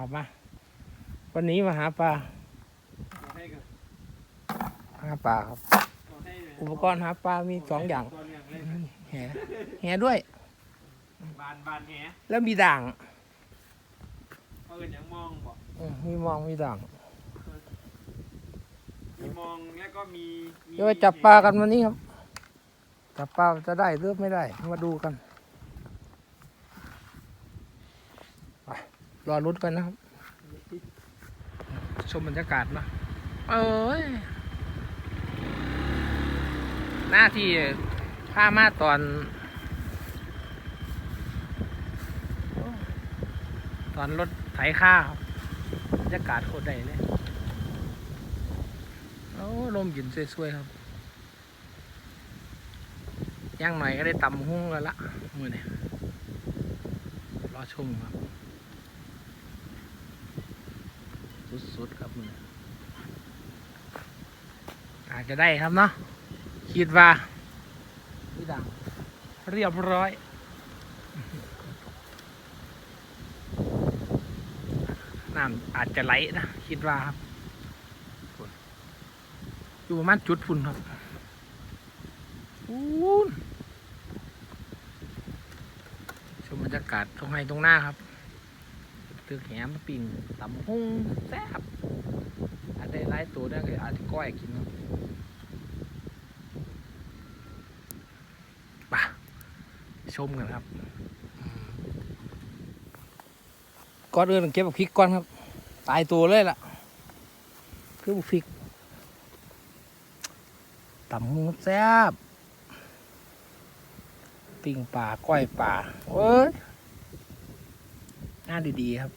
ครับมา วันนี้มาหาปลาเอาให้กันหาปลาครับเอาให้เลยอุปกรณ์หาปลามีสองอย่างตัวเนี้เลยแหแหด้วย บานบานแหแล้วมีด่างเปิดยังมองบอกอืมมีมองมีด่างมีมองแล้วก็มีมีเดี๋ยวไปจับปลากันวันนี้ครับ จับปลาจะได้หรือไม่ได้ มาดูกันไป รอรุ้นกันนะครับ ชมบรรยากาศนะเอ้ย หน้าที่ผ้ามาตอน ตอนรถไถข้าวบรรยากาศโคตรได้เลยโอ้ลมเย็นสวยๆครับย่างหน่อยก็ได้ตำหุ้งแล้วละมือเนี่ยรอชมครับ สุดๆครับมือนี้อาจจะได้ครับเนาะคิดว่าพี่ดังเรียบร้อยน้ำอาจจะไหลนะ คิดว่าครับอยู่ประมาณจุดฝุ่นครับอู้นชมบรรยากาศตรงไห้ตรงหน้าครับ ตึกแหมปิ่งตำหุ้งแซ่บอาจได้หลายตัวได้ก็อาจจะก้อยกินปะชมกันครับก่อนอื่นต้องเก็บพริกก่อนครับ ตายตัวเลยล่ะ คือบักพริกตำหูแซ่บ ปิ้งปลาก้อยปลาโอ้ยาดีๆครับ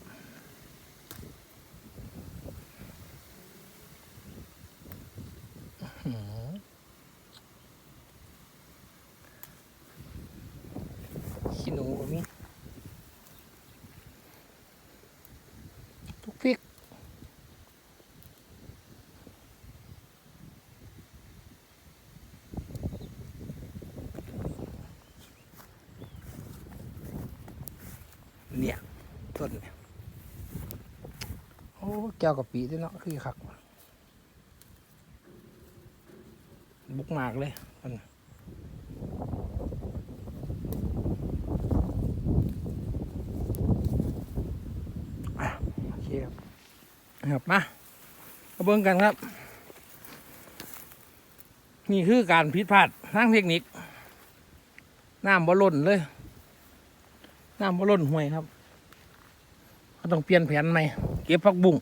อื้อหือขี้หนูก็มีทุกพริก เนี่ย ต้นเนี่ยโอ้แก้วกับปีด้วยเนาะคือคักบุกมากเลยมันโอเคครับครับมามาเบิ่งกันครับ นี่คือการผิดพลาดทางเทคนิคน้ำบ่ล้นเลย น้ำบ่ล้นห่วยครับ ต้องเปลี่ยนแผนใหม่เก็บผักบุ้ง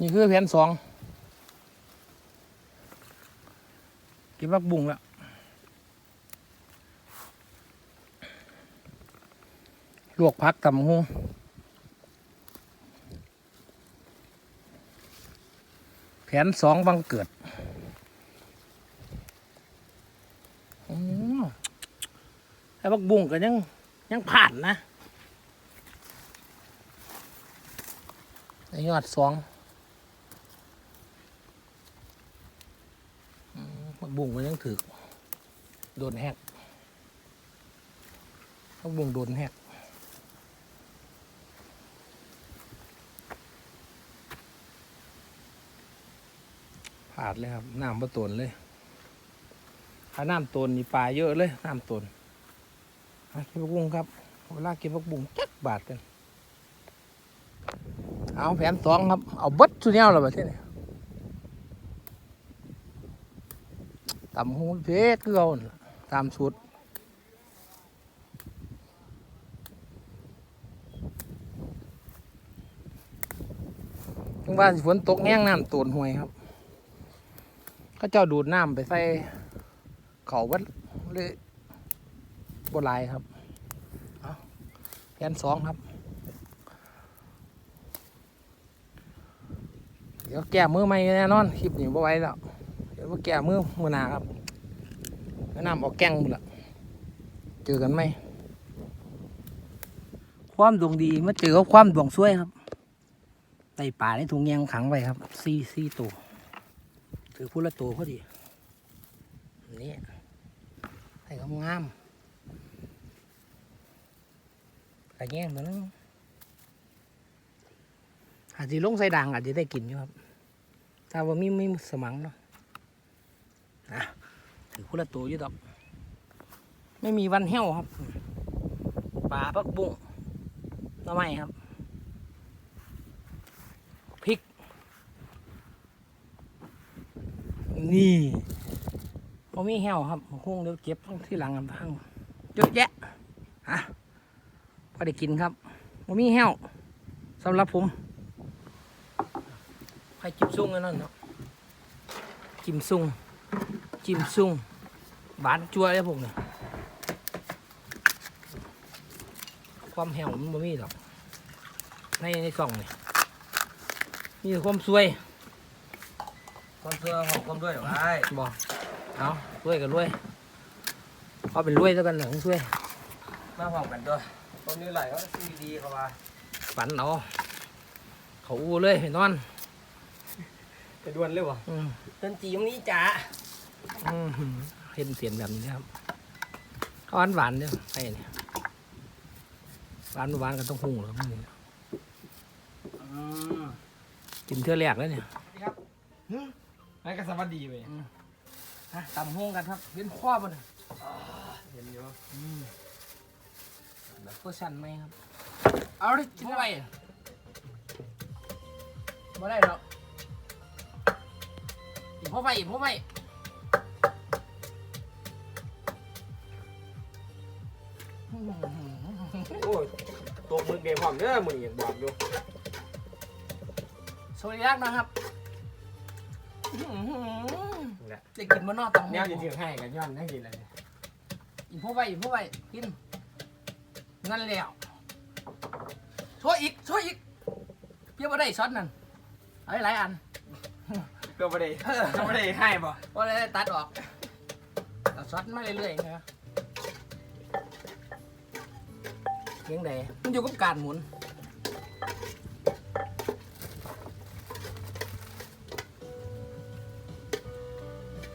นี่คือแผนสองเก็บผักบุ้งแล้วลวกผักตำหูแผนสองบังเกิดอืมไอ้บักบุ้งก็ยัง ยังผ่านนะไอยอดสองมบักบุ้งก็ยังถือโดนแฮกบักบุ้งโดนแฮกผ่านเลยครับน้ำประตนเลยถ้าน้ำตนนี่ปลาเยอะเลยน้ำตนอะ เก็บผักบุ้งครับเวลาเก็บผักบุ้งจักบาทกัน เอาแผนสองครับ เอาบัดสุดแนวแล้วแบบนี้ตำหูเพชรคือเอาตามสูตรถึงว่าฝนตกแห้งน้ำตูนห่วยครับเขาเจ้าดูดน้ำไปใส่เขาวัดเลยบหลายครับ แผนสองครับ เดี๋ยวแก้มือใหม่แน่นอนคลิปนี้บ่ไว้แล้ว เดี๋ยวมาแก้มือมือหนาครับแนะนำออกแกงหมดละเจอกันไหม ความดวงดีมาเจอกับความดวงซวยครับในป่าในถุงยางขังไว้ครับซี่ซี่ตัวถือพูละตัวพอดีนี่ให้งามๆ แต่แง่งเหมือนอาจจะลงใส่ด่างอาจจะได้กินอยู่ครับ ถ้าว่ามีมีสมังเนาะนะถือคนละตัวอยู่ดอก ไม่มีวันเหี่ยวครับปลาปักบุ้งหน้ำไมครับพริก นี่พอมีเหี่ยวครับคงเดี๋ยวเก็บที่หลังกันพังเยอะแยะ พอได้กินครับพอมีเหี่ยวสำหรับผมใครจิ้มซุ่งกันนั่นเนาะจิ้มซุ่งจิ้มซุ่งหวานจั่วเลยพวกเนี่ยความแห้วมันบ่มีหรอกในในซองนี่มีแต่ความสวยคนเพื่อของคนด้วยเหรอไอ้บอกเอารวยกันรวยเขาเป็นรวยแล้วกันหนังรวยมาพร้อมกันด้วย คนนี้ไหลเขาซื้อดีเขาว่าฝันเอาเขาอู้เลยเห็นนอนไปดวนเลยวะอืมเต้นจีมนี้จ้าอืมเห็นเสียนแบบนี้นะครับเขาหวานหวานๆเนี่ยไอ้เนี่ยหวานหวานกันต้องหุงหรอมันนี่อืมกินเท่าแรกแล้วเนี่ยไอ้ก็สวัสดีเว้ยฮะตำหุงกันครับเวียนข้อบ่เนี่ยเห็นอยู่อืมแบบ เพื่อชันไหมครับเอาดิกินไปบ่ได้หรอกอีกพ่อไปอีกพ่อไปโอ้ยตัวมือเกมพร้อมเด้อมือนี่บอกอยู่สวัสดีครับนะครับอื้อหือนี่แหละจะกินมานอกตังแนวจะถือให้กันย้อนให้กินอะไรเนี่ยอีกพ่อไปอีกพ่อไปกิน นั่นแล้วช่วยอีกช่วยอีกเพียบมาได้ช็อตนั่นเอาหลายๆอันก็ไม่ได้ก็ไม่ได้ให้ป่ะก็เลยตัดออกตัดช็อตมาเรื่อยๆนะครับเลี้ยงแดมันอยู่กับการหมุน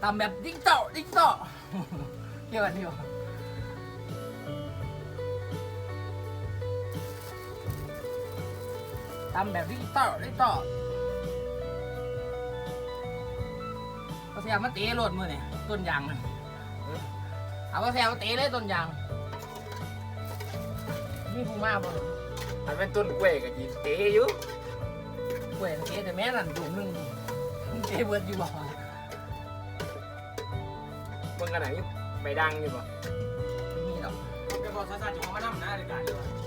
ตามแบบดิจิตอลดิจิตอลเกี่ยวกันอยู่ ตามแบบดิจิตอลดิจิตอลก็เสียมาตีรถมือเนี่ยต้นยางน่ะเอาก็เสียมาตีเลยต้นยางนี่ผู้มาบ่อันเป็นต้นกล้วยกับจีเตะอยู่กล้วยเตะแต่แม่นั่นดุมหนึงเตะเบิดอยู่บ่มึงกันไหนอยู่ใบดังอยู่ป่ะไม่มีหรอกก็บอกซาซาจะมานั่งหน้าในการเลยวะยั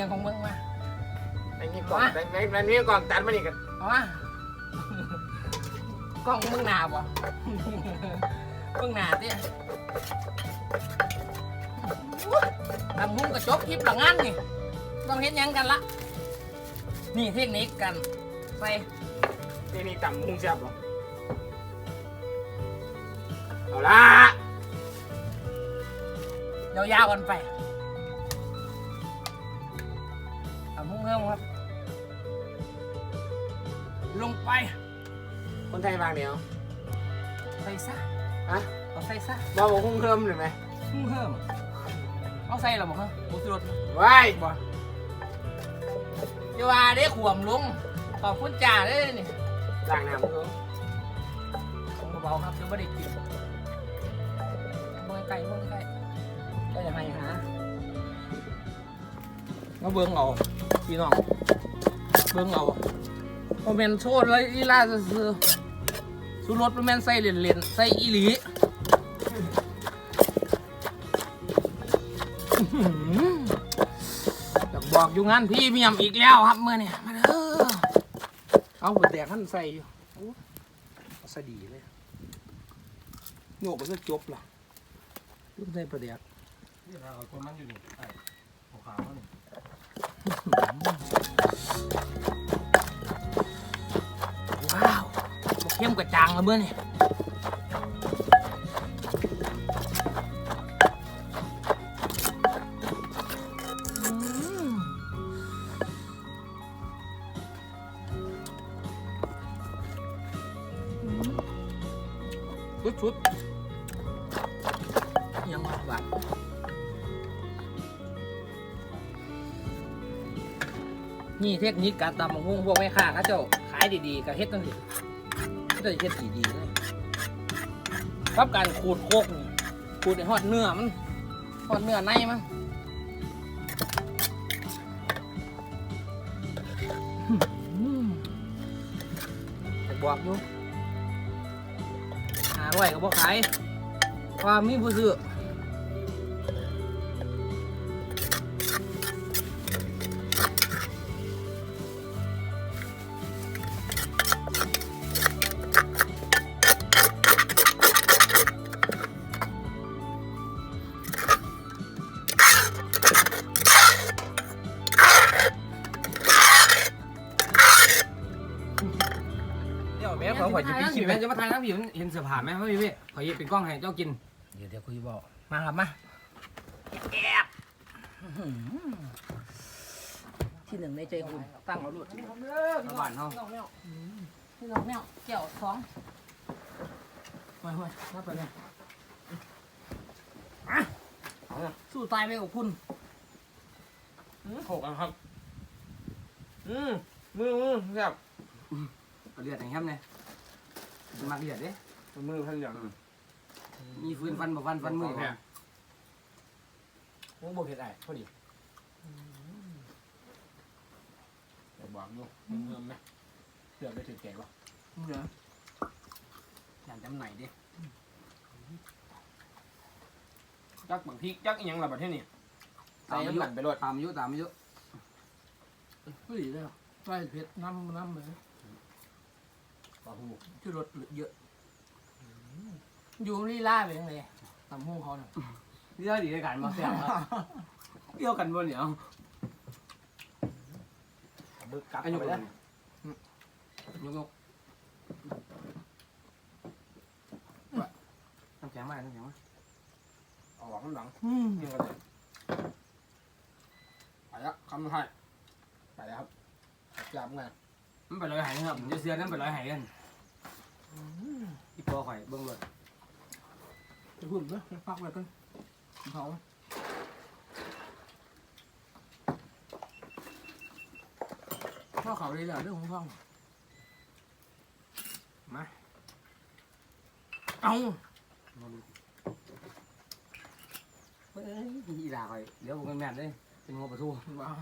ยังของมึงมาไอ้นี่กล่องไอ้ไอ้ไอ้นี่กล่องตัดมานี่กันเอามากล้องมึงหนาบ่มึงหนาเตี้ยทำหุ้มกระจกคลิปหลังงานนี่ต้องเห็นยังกันละ นี่เทคนิคกันใส่นี่นี่ต่ำมุงเสียบป่ะเอาละยาวๆกันไป มเพิ่มครับ ลงไปคนไทยวางเดียวใส่ซะฮะเอาใส่ซะบอกว่าคงเพิ่มหรือไหมหุ้มเพิ่มเอาใส่หรอบอกครับบุตรรถว้ายบ่อย่าว่าได้ขวมลุงขอบคุณจ่าได้เลยนี่ล้างน้ำก็เบาๆครับเดี๋ยวไม่ได้กินเบิ่งไก่เบิ่งไก่ก็ยังไงหา มาเบิ่งเอาพี่น้องเบิ่งเอาโมเมนโชดเลยอีลาซื้อๆสุรสโมเมนใส่เหรียญๆใส่อีหลีอยากบอกอยู่งานพี่เมียมอีกแล้วครับเมื่อเนี่ยมาเด้อเอาไปแดกท่านใส่อยู่โอ้เอดีเลยโยกไปก็จบล่ะลูกได้ประเดี๋ยวนี่เราคนมันอยู่นี่ ว้าวเข้มกว่าจางละเมื่อนี่ชุดๆยังหวาน นี่เทคนิคการตำมะฮุ่งพวกแม่ค้าเขาเจ้าขายดีๆก็เฮ็ดตั้งสิเขาจะเฮ็ดดีๆเลยครับการขูดโคกนี่ขูดในฮอดเนื้อมันฮอดเนื้อในมันอืมจะบอกอยู่หาร้อยก็บ่ขายคว่ามีผู้ซื้อ แม่ของข่อยจะพี่คิดไหมจะมาทานน้ำผิวเห็นเสื้อผ้าไหมพี่พี่ขอหยิบเป็นกล้องให้เจ้ากิน เดี๋ยวเดี๋ยวคุยบอกมาครับมาแอบอื้อหือที่หนึ่งในใจคุณตั้งเอาลูกชาวบ้านเฮาที่เราแมวเกี่ยวสองมาเฮ้ยมาไปเลยอะสู้ตายไปกับคุณหกอันครับ อืมมือมือครับ เอาเลือดให้แฮมเนี่ยมันมักเลือดเด้มือพันอย่างมีฟืนฟันบ่ฟันฟันมือเนี่ยโอ้บ่เผ็ดไอ้พอดีเดี๋ยวบอกดูเพิ่มไหมเดี๋ยวไปถือแกวะเหรออย่างจำไหนดิจักบางพริกจักอีหยังล่ะบัดเท่านี้ใส่ตามอาน้ำยุกันไปรดตามอายุตามอายุผู้หญิงเลยใส่เผ็ดน้ำน้ำเลย ปลาหูที่รสเยอะ อยู่ลีลาเป็นยังไงตำหูเขาเนี่ยนี่ได้ดีในการมาแซ่บครับเกี่ยวกันบ่เหนียวบึกกลับอายุไปไปแล้แล้ววยกยกน้ำแข็งมาน้ำแข็งมาเอาหวังข้างหลังอืมยิงกันเลยไปแล้วคำให้ไปแล้วครับจับไง มันไปลอยหายครับจะเสียนั่นไปลอยหายกันอีปอข่อยเบิ่งเลยจะหุ่นเนอะพักไว้กันเขาพ่อเขาเลยแหละเรื่องของพ่อมา เอาเฮ้ยอีด่าข่อยเดี๋ยวผมแม่นเลยเป็นงบประตู ว้าว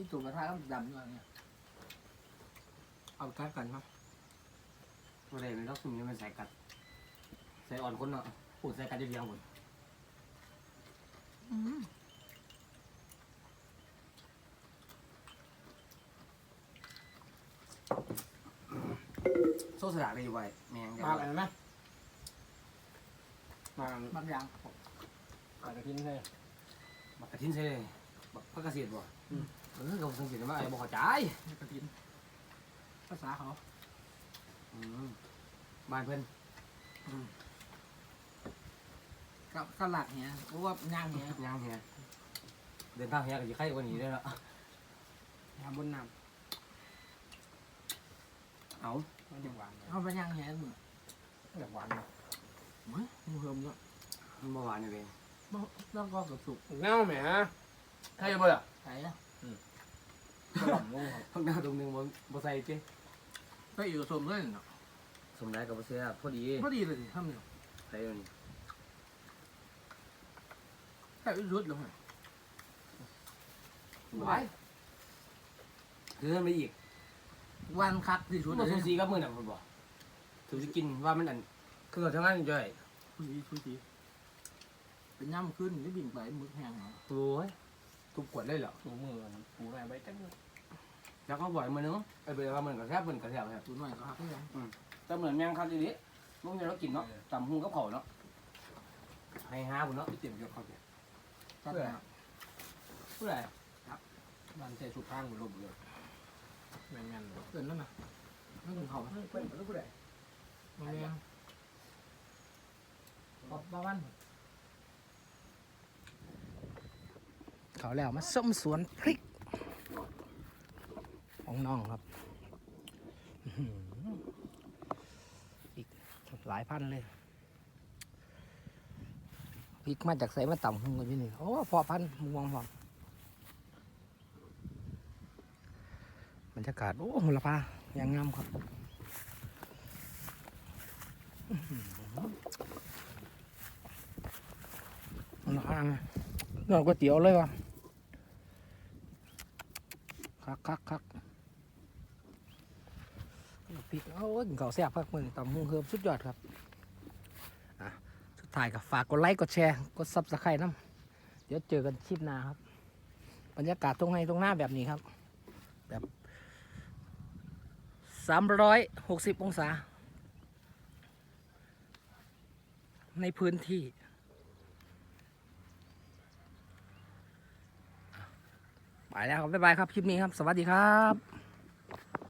นี่ตัวกระทะต้องดำหน่อยเนี่ยเอากัดกันครับบ่ได้เป็นล็อกซุ่มนี่มันใส่กัดใส่อ่อนคนเนาะพูดใส่กัดเดียวๆหมดโซ่สลักได้อยู่ไว้แม่งมาอะไรนะมาบางอย่างปลากระทินใช่บักกระทินใช่เลยบักพักเกษตรบ่ เออเขาสังเกตว่าไอ้บ่เข้าใจกระถินภาษาเขา อืมบ้านเพิ่นกับสลัดเนี่ยเพราะว่าย่างเนี่ยย่างเฮียเดินทางเฮียก็สิไข่กว่านี้ได้แล้วทำบนน้เอาำมันจะหวานไหมเอาไปย่างเนี่ยมึงอยากหวานไหมเฮ้ยมึงเพิ่มเยอะมันบ่หวานนี่เว้ยบ่แล้วก็กับสุกเน่าไหมฮะใช่เบอร์ใส่ละ กระหล่ำลงครับข้างหน้าตรงหนึงบ่บ่ใส่ติไปอยู่สมเลยเนาะสมได้ก็บ่เสียพอดีพอดีเลยทำเนี่ยใส่อันนี้ใส่รุดลงไปไว้คือมันไปอีกวันคัดที่สุดมันเลสูยสีกับมื้อนั้นพุ่นบ่ถือสิกินว่ามันอันคือเราทำงานจ่อยคุยคุยทีเป็นย่ำขึ้นได้บิ่งไปมึกแห้งเนาะโอ้ยทุบขวดเลยเหรอถูมือนะถูแม่ใบจังเลย แล้วก็บ่อยมื้อนึงไอ้เบลว่ามันก็แซ่บมันก็แซ่บครับตัวหน่อยก็หักได้ยังแต่เหมือนแมงคัดอีหลีลูกเนี่ยเรากินเนาะตำหุงกับข้าวเนาะให้หาพุ่นเนาะพี่เต็มยกเข้าไปตัดหนาผู้ใดบ้านเจ๊ชุดข้างมันลมเลยแม่นแม่นเกินนั่นน่ะไม่ถึงเขาเพิ่นเป็นผู้ใดมาเลี้ยงบ้าวันเขาแล้วมาส้มสวนพริก ของน้องครับ อีกหลายพันเลยพริกมาจากใส่มาต่ำหุ่งกันอยู่นี่ โอ้พอพันมุงวงพอบรรยากาศ โอ้มูลค่าอย่างงามครับนอ่าไงเนื้อก๋วยเตี๋ยวเลยวะคักคักคัก พริกโอ้ยเขาแซ่บพักมือต่ำหุ่งเฮิมสุดยอดครับอะสุดท้ายก็ฝากกดไลค์กดแชร์กดซับสไครต์น้ำเดี๋ยวเจอกันคลิปหน้าครับ บรรยากาศตรงไห้ตรงหน้าแบบนี้ครับ แบบสามร้อยหกสิบองศา ในพื้นที่ไปแล้วครับบ๊ายบายครับ คลิปนี้ครับ สวัสดีครับ